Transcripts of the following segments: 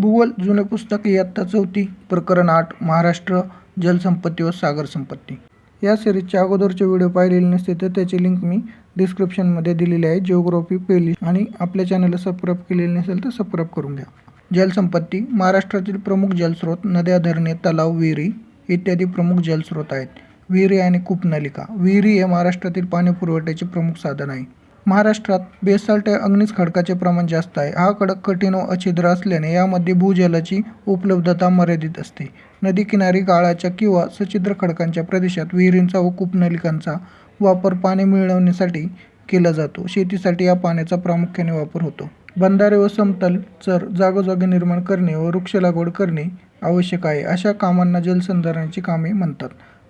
भूगोल जुने पुस्तक इयत्ता चौथी प्रकरण आठ महाराष्ट्र जलसंपत्ती व सागर संपत्ती. या सिरीजच्या अगोदरचे व्हिडिओ पाहिलेले नसते तर त्याची लिंक मी डिस्क्रिप्शनमध्ये दिलेली आहे. जिओग्राफी प्लेलिस्ट आणि आपल्या चॅनलला सबस्क्राईब केलेले नसेल तर सबस्क्राईब करून घ्या. जलसंपत्ती महाराष्ट्रातील प्रमुख जलस्रोत नद्या धरणे तलाव विहिरी इत्यादी प्रमुख जलस्रोत आहेत. विहिरी आणि कूपनलिका. विहिरी हे महाराष्ट्रातील पाणी पुरवठ्याचे प्रमुख साधन आहे. महाराष्ट्रात बेसाल्ट या अग्निज खडकाचे प्रमाण जास्त आहे. हा खडक कठीण व अछिद्र असल्याने यामध्ये भूजलाची उपलब्धता मर्यादित असते. नदी किनारी गाळाच्या किंवा सछिद्र खडकांच्या प्रदेशात विहिरींचा व कूपनलिकांचा वापर पाणी मिळवण्यासाठी केला जातो. शेतीसाठी या पाण्याचा प्रामुख्याने वापर होतो. बंधारे व समतल चर जागोजागी निर्माण करणे व वृक्ष लागवड करणे आवश्यक आहे. अशा कामांना जलसंधारणाची कामे म्हणतात.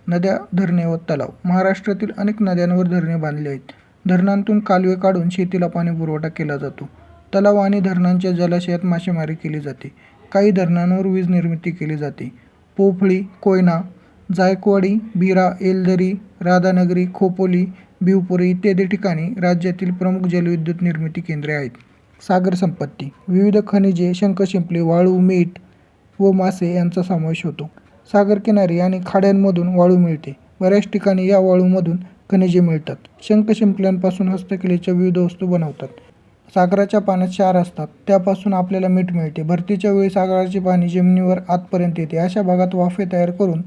नद्या धरणे व तलाव. महाराष्ट्रातील अनेक नद्यांवर धरणे बांधली आहेत. धरणांतून कालवे काढून शेतीला पाणी पुरवठा केला जातो. तलाव आणि धरणांच्या जलाशयात मासेमारी केली जाते. काही धरणांवर वीज निर्मिती केली जाते. पोफळी कोयना जायकवाडी बिरा एलदरी राधानगरी खोपोली बिवपुरी इत्यादी ठिकाणी राज्यातील प्रमुख जलविद्युत निर्मिती केंद्रे आहेत. सागर संपत्ती विविध खनिजे शंखशिंपले वाळू मीठ व मासे यांचा समावेश होतो. सागर किनारी आणि खाड्यांमधून वाळू मिळते. बऱ्याच ठिकाणी या वाळूमधून खनिजे मिळतात. शंख शिंपल्यांपासून हस्तकलेच्या विविध वस्तू बनवतात. सागराच्या पाण्यात क्षार असतात. त्यापासून आपल्याला मीठ मिळते. भरतीच्या वेळी सागराचे पाणी जमिनीवर आतपर्यंत येते. अशा भागात वाफे तयार करून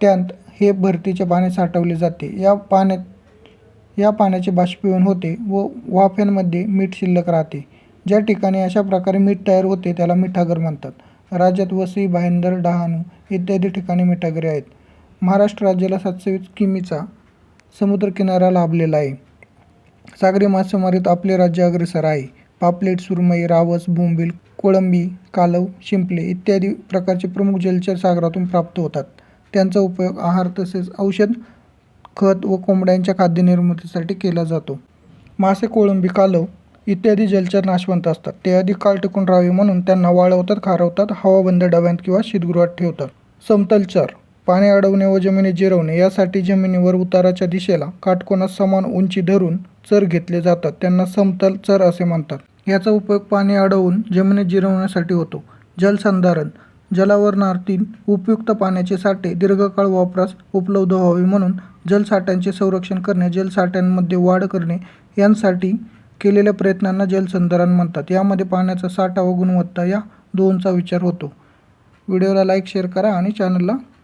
त्यात हे भरतीचे पाण्यात साठवले जाते. या पाण्यात या पाण्याचे बाष्पीभवन होते व वाफ्यांमध्ये मीठ शिल्लक राहते. ज्या ठिकाणी अशा प्रकारे मीठ तयार होते त्याला मिठागर म्हणतात. राज्यात वसई भाईंदर डहाणू इत्यादी ठिकाणी मिठागरे आहेत. महाराष्ट्र राज्याला सातशे किमीचा समुद्रकिनारा लाभलेला आहे. सागरी मासेमारीत आपले राज्य अग्रेसर आहे. पापलेट सुरमई रावस बोंबील कोळंबी कालव शिंपले इत्यादी प्रकारचे प्रमुख जलचर सागरातून प्राप्त होतात. त्यांचा उपयोग आहार तसेच औषध खत व कोंबड्यांच्या खाद्य निर्मितीसाठी केला जातो. मासे कोळंबी कालव इत्यादी जलचर नाशवंत असतात. ते अधिक काळ टिकून राहावे म्हणून त्यांना वाळवतात खारवतात हवाबंद डब्यात किंवा शीतगृहात ठेवतात. समतल चर पाणी अडवणे व जमिनीत जिरवणे यासाठी जमिनीवर उताराच्या दिशेला काटकोनात समान उंची धरून चर घेतले जातात. त्यांना समतल चर असे म्हणतात. याचा उपयोग पाणी अडवून जमिनीत जिरवण्यासाठी होतो. जलसंधारण जलावरणातील उपयुक्त पाण्याचे साठे दीर्घकाळ वापरास उपलब्ध व्हावे म्हणून जलसाठ्यांचे संरक्षण करणे जलसाठ्यांमध्ये वाढ करणे यांसाठी केलेल्या प्रयत्नांना जलसंधारण म्हणतात. यामध्ये पाण्याचा साठा व गुणवत्ता या दोनचा विचार होतो. व्हिडिओला लाईक शेअर करा आणि चॅनलला